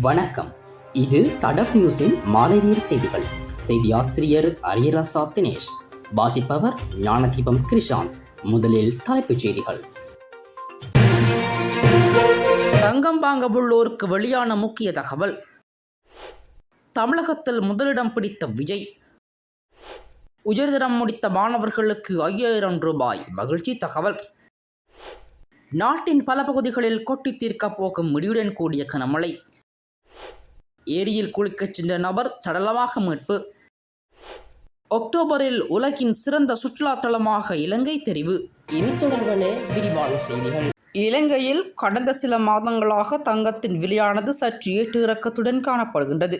வணக்கம். இது தடப் நியூஸின் மாலை நேர் செய்திகள். செய்தி ஆசிரியர் அரியராசா தினேஷ். வாசிப்பவர் ஞானதீபம் கிருஷாந்த் முதலில் தலைப்புச் செய்திகள். தங்கம் வாங்க உள்ளோருக்கு வெளியான முக்கிய தகவல். தமிழகத்தில் முதலிடம் பிடித்த விஜய். உயர்தரம் முடித்த மாணவர்களுக்கு ஐயாயிரம் ரூபாய் மகிழ்ச்சி தகவல். நாட்டின் பல பகுதிகளில் கொட்டி தீர்க்கப் போகும் முடியுடன் கூடிய கனமழை. ஏரியில் குளிக்கச் சென்ற நபர் சடலமாக மீட்பு. அக்டோபரில் உலகின் சிறந்த சுற்றுலா தலமாக இலங்கை தெரிவு. இனி தொடர்பான விரிவான செய்திகள். இலங்கையில் கடந்த சில மாதங்களாக தங்கத்தின் விலையானது சற்று ஏற்று இறக்கத்துடன் காணப்படுகின்றது.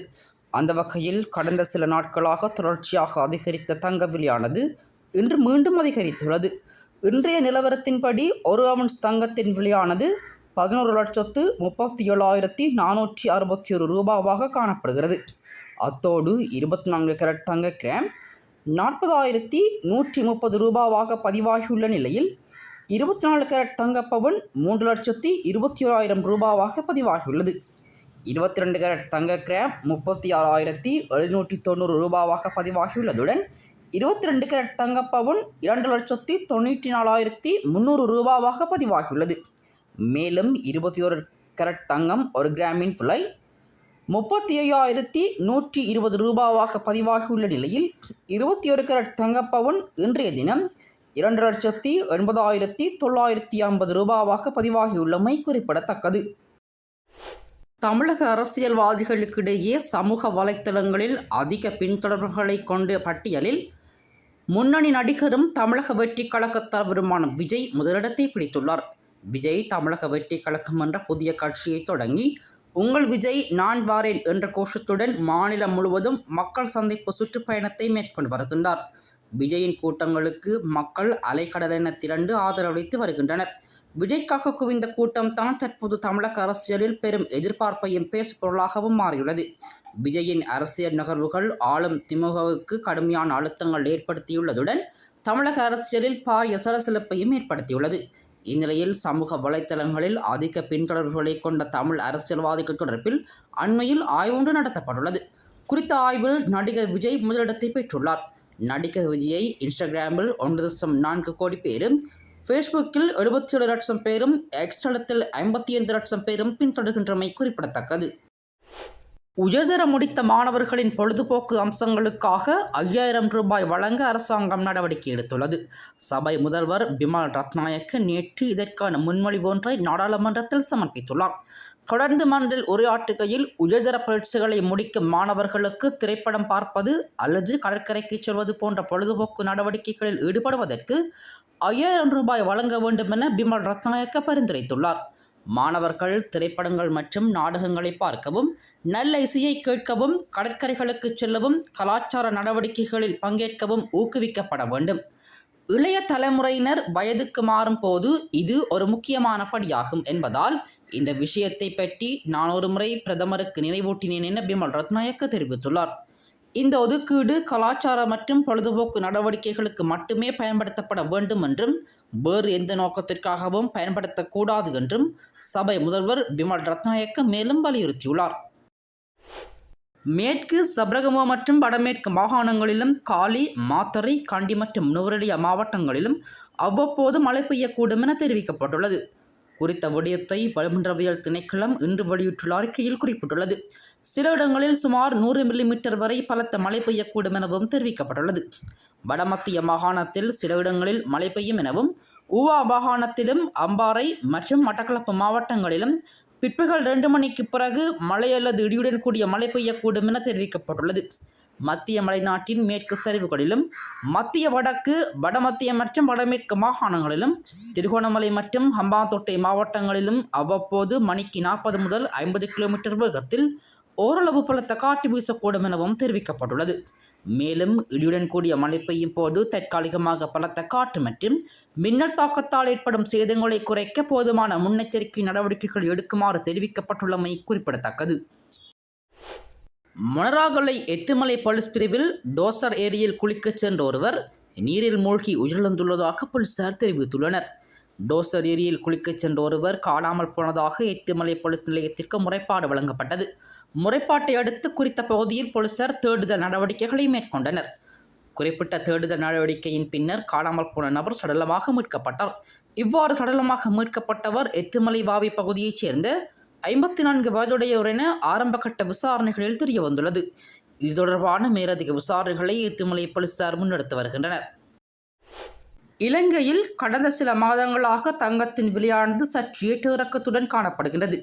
அந்த வகையில் கடந்த சில நாட்களாக தொடர்ச்சியாக அதிகரித்த தங்க விலையானது இன்று மீண்டும் அதிகரித்துள்ளது. இன்றைய நிலவரத்தின்படி ஒரு அவுன்ஸ் தங்கத்தின் விலையானது பதினோரு லட்சத்து முப்பத்தி ஏழாயிரத்தி நானூற்றி அறுபத்தி ஒரு ரூபாவாக காணப்படுகிறது. அத்தோடு இருபத்தி நான்கு கேரட் தங்க கிராம் நாற்பதாயிரத்தி நூற்றி முப்பது ரூபாவாக பதிவாகியுள்ள நிலையில் இருபத்தி நாலு கேரட் தங்கப்பவன் மூன்று லட்சத்தி இருபத்தி ஓராயிரம் ரூபாவாக பதிவாகியுள்ளது. இருபத்தி ரெண்டு கேரட் தங்க கிராம் முப்பத்தி ஆறாயிரத்தி எழுநூற்றி தொண்ணூறு ரூபாவாக பதிவாகியுள்ளதுடன் இருபத்தி ரெண்டு கேரட் தங்க பவுன் இரண்டு லட்சத்தி தொண்ணூற்றி நாலாயிரத்தி முந்நூறு ரூபாவாக பதிவாகியுள்ளது. மேலும் இருபத்தி ஒரு கரட் தங்கம் ஒரு கிராமின் விலை முப்பத்தி ஐயாயிரத்தி நூற்றி இருபது ரூபாவாக பதிவாகியுள்ள நிலையில் இருபத்தி ஒரு கரட் தங்கப்பவுன் இன்றைய தினம் இரண்டு லட்சத்தி எண்பதாயிரத்தி தொள்ளாயிரத்தி ஐம்பது ரூபாவாக பதிவாகியுள்ளமை குறிப்பிடத்தக்கது. தமிழக அரசியல்வாதிகளுக்கிடையே சமூக வலைத்தளங்களில் அதிக பின்தொடர்புகளை கொண்ட பட்டியலில் முன்னணி நடிகரும் தமிழக வெற்றி கழக தலைவருமான விஜய் முதலிடத்தை பிடித்துள்ளார். விஜய் தமிழக வெற்றி கழகம் என்ற புதிய கட்சியை தொடங்கி உங்கள் விஜய் நான் வாரேன் என்ற கோஷத்துடன் மாநிலம் முழுவதும் மக்கள் சந்திப்பு சுற்றுப்பயணத்தை மேற்கொண்டு வருகின்றார். விஜயின் கூட்டங்களுக்கு மக்கள் அலைக்கடலென திரண்டு ஆதரவளித்து வருகின்றனர். விஜய்க்காக குவிந்த கூட்டம் தான் தற்போது தமிழக அரசியலில் பெரும் எதிர்பார்ப்பையும் பேசுபொருளாகவும் மாறியுள்ளது. விஜயின் அரசியல் நகர்வுகள் ஆளும் திமுகவுக்கு கடுமையான அழுத்தங்கள் ஏற்படுத்தியுள்ளதுடன் தமிழக அரசியலில் பாரிய சலசலப்பையும் ஏற்படுத்தியுள்ளது. இந்நிலையில் சமூக வலைத்தளங்களில் அதிக பின்தொடர்புகளை கொண்ட தமிழ் அரசியல்வாதிகள் தொடர்பில் அண்மையில் ஆய்வொன்று நடத்தப்பட்டுள்ளது. குறித்த ஆய்வில் நடிகர் விஜய் முதலிடத்தை பெற்றுள்ளார். நடிகர் விஜயை இன்ஸ்டாகிராமில் ஒன்று லட்சம் நான்கு கோடி பேரும் ஃபேஸ்புக்கில் எழுபத்தி ஏழு லட்சம் பேரும் எக்ஸ் தளத்தில் ஐம்பத்தி ஐந்து லட்சம் பேரும் பின்தொடர்கின்றமை குறிப்பிடத்தக்கது. உயர்தர முடித்த மாணவர்களின் பொழுதுபோக்கு அம்சங்களுக்காக ஐயாயிரம் ரூபாய் வழங்க அரசாங்கம் நடவடிக்கை எடுத்துள்ளது. சபை முதல்வர் பிமல் ரத்நாயக்க நேற்று இதற்கான முன்மொழிவு ஒன்றை நாடாளுமன்றத்தில் சமர்ப்பித்துள்ளார். தொடர்ந்து மன்றில் உரையாற்றுகையில் உயர்தர பயிற்சிகளை முடிக்கும் மாணவர்களுக்கு திரைப்படம் பார்ப்பது அல்லது கடற்கரைக்கு செல்வது போன்ற பொழுதுபோக்கு நடவடிக்கைகளில் ஈடுபடுவதற்கு ஐயாயிரம் ரூபாய் வழங்க வேண்டும் என பிமல் ரத்நாயக்க பரிந்துரைத்துள்ளார். மாணவர்கள் திரைப்படங்கள் மற்றும் நாடகங்களை பார்க்கவும் நல்ல இசையை கேட்கவும் கடற்கரைகளுக்கு செல்லவும் கலாச்சார நடவடிக்கைகளில் பங்கேற்கவும் ஊக்குவிக்கப்பட வேண்டும். இளைய தலைமுறையினர் வயதுக்கு மாறும் போது இது ஒரு முக்கியமான படியாகும் என்பதால் இந்த விஷயத்தை பற்றி நான் ஒரு முறை பிரதமருக்கு நினைவூட்டினேன் என பிமல் ரத்நாயக்க தெரிவித்துள்ளார். இந்த ஒதுக்கீடு கலாச்சார மற்றும் பொழுதுபோக்கு நடவடிக்கைகளுக்கு மட்டுமே பயன்படுத்தப்பட வேண்டும் என்றும் வேறு எந்த நோக்கத்திற்காகவும் பயன்படுத்தக்கூடாது என்றும் சபை முதல்வர் பிமல் ரத்நாயக்க மேலும் வலியுறுத்தியுள்ளார். மேற்கு சபரகமோ மற்றும் வடமேற்கு மாகாணங்களிலும் காலி மாத்தறை கண்டி மற்றும் நுவரெலியா மாவட்டங்களிலும் அவ்வப்போது மழை பெய்யக்கூடும் என தெரிவிக்கப்பட்டுள்ளது. குறித்த விடயத்தை வளிமண்டலவியல் திணைக்களம் இன்று வெளியிட்டுள்ள அறிக்கையில் குறிப்பிட்டுள்ளது. சில இடங்களில் சுமார் நூறு மில்லிமீட்டர் வரை பலத்த மழை பெய்யக்கூடும் எனவும் தெரிவிக்கப்பட்டுள்ளது. வடமத்திய மாகாணத்தில் சில இடங்களில் மழை பெய்யும் எனவும் ஊவா மாகாணத்திலும் அம்பாறை மற்றும் மட்டக்களப்பு மாவட்டங்களிலும் பிற்பகல் ரெண்டு மணிக்கு பிறகு மழை அல்லது இடியுடன் கூடிய மழை பெய்யக்கூடும் என தெரிவிக்கப்பட்டுள்ளது. மத்திய மலைநாட்டின் மேற்கு சரிவுகளிலும் மத்திய வடக்கு வடமத்திய மற்றும் வடமேற்கு மாகாணங்களிலும் திருகோணமலை மற்றும் ஹம்பாந்தோட்டை மாவட்டங்களிலும் அவ்வப்போது மணிக்கு நாற்பது முதல் ஐம்பது கிலோமீட்டர் வேகத்தில் ஓரளவு பலத்த காற்று வீசக்கூடும் எனவும் தெரிவிக்கப்பட்டுள்ளது. மேலும் இடியுடன் கூடிய மழை பெய்யும் போது தற்காலிகமாக பலத்த காற்று மற்றும் மின்னல் தாக்கத்தால் ஏற்படும் சேதங்களை குறைக்க போதுமான முன்னெச்சரிக்கை நடவடிக்கைகள் எடுக்குமாறு தெரிவிக்கப்பட்டுள்ளமை குறிப்பிடத்தக்கது. மொனராகலை எட்டுமலை பொலிஸ் பிரிவில் டோசர் ஏரியில் குளிக்கச் சென்ற ஒருவர் நீரில் மூழ்கி உயிரிழந்துள்ளதாக போலீசார் தெரிவித்துள்ளனர். டோசர் ஏரியில் குளிக்கச் சென்ற ஒருவர் காணாமல் போனதாக எட்டுமலை போலீஸ் நிலையத்திற்கு முறைப்பாடு வழங்கப்பட்டது. முறைப்பாட்டை அடுத்து குறித்த பகுதியில் போலீசார் தேடுதல் நடவடிக்கைகளை மேற்கொண்டனர். குறிப்பிட்ட தேடுதல் நடவடிக்கையின் பின்னர் காணாமல் போன நபர் சடலமாக மீட்கப்பட்டார். இவ்வாறு சடலமாக மீட்கப்பட்டவர் எத்துமலை வாவி பகுதியைச் சேர்ந்த ஐம்பத்தி நான்கு வயதுடையவர் என ஆரம்பகட்ட விசாரணைகளில் தெரிய வந்துள்ளது இது தொடர்பான மேலதிக விசாரணைகளை எத்துமலை போலீசார் முன்னெடுத்து வருகின்றனர். இலங்கையில் கடந்த சில மாதங்களாக தங்கத்தின் விலையானது சற்று ஏற்றிறக்கத்துடன் காணப்படுகின்றது.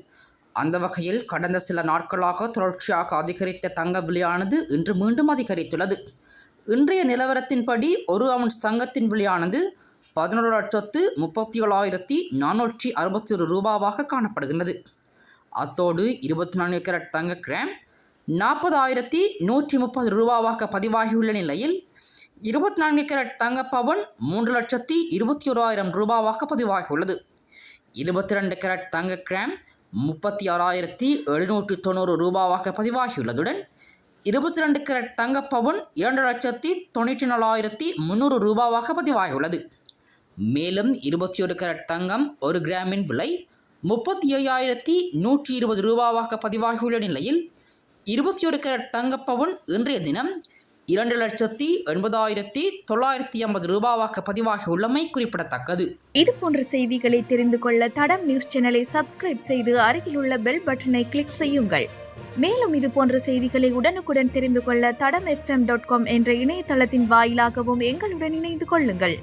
அந்த வகையில் கடந்த சில நாட்களாக தொடர்ச்சியாக அதிகரித்த தங்க விலையானது இன்று மீண்டும் அதிகரித்துள்ளது. இன்றைய நிலவரத்தின்படி ஒரு அவுன்ஸ் தங்கத்தின் விலையானது பதினொரு லட்சத்து முப்பத்தி ஏழாயிரத்தி நானூற்றி அறுபத்தி ஒரு ரூபாவாக காணப்படுகின்றது. அத்தோடு இருபத்தி நான்கு கேரட் தங்க கிராம் நாற்பதாயிரத்தி நூற்றி முப்பது ரூபாவாக பதிவாகியுள்ள நிலையில் இருபத்தி நான்கு கேரட் தங்கப்பவன் மூன்று லட்சத்தி இருபத்தி ஓராயிரம் ரூபாவாக பதிவாகியுள்ளது. இருபத்தி ரெண்டு கேரட் தங்க கிராம் முப்பத்தி ஆறாயிரத்தி எழுநூற்றி தொண்ணூறு ரூபாவாக பதிவாகியுள்ளதுடன் இருபத்தி ரெண்டு கேரட் தங்க பவுன் இரண்டு லட்சத்தி தொண்ணூற்றி நாலாயிரத்தி முந்நூறு ரூபாவாக பதிவாகியுள்ளது. மேலும் இருபத்தி ஒரு கேரட் தங்கம் ஒரு கிராமின் விலை முப்பத்தி ஐயாயிரத்தி நூற்றி இருபது ரூபாவாக பதிவாகியுள்ள நிலையில் இருபத்தி ஒரு கேரட் தங்க பவுன் இன்றைய தினம் இரண்டு லட்சத்தி எண்பதாயிரத்தி தொள்ளாயிரத்தி ஐம்பது ரூபாவாக பதிவாகியுள்ளமை குறிப்பிடத்தக்கது. இது போன்ற செய்திகளை தெரிந்து கொள்ள தடம் நியூஸ் சேனலை சப்ஸ்கிரைப் செய்து அருகிலுள்ள பெல் பட்டனை கிளிக் செய்யுங்கள். மேலும் இது போன்ற செய்திகளை உடனுக்குடன் தெரிந்து கொள்ள தடம் எஃப்எம் டாட் காம் என்ற இணையதளத்தின் வாயிலாகவும் எங்களுடன் இணைந்து கொள்ளுங்கள்.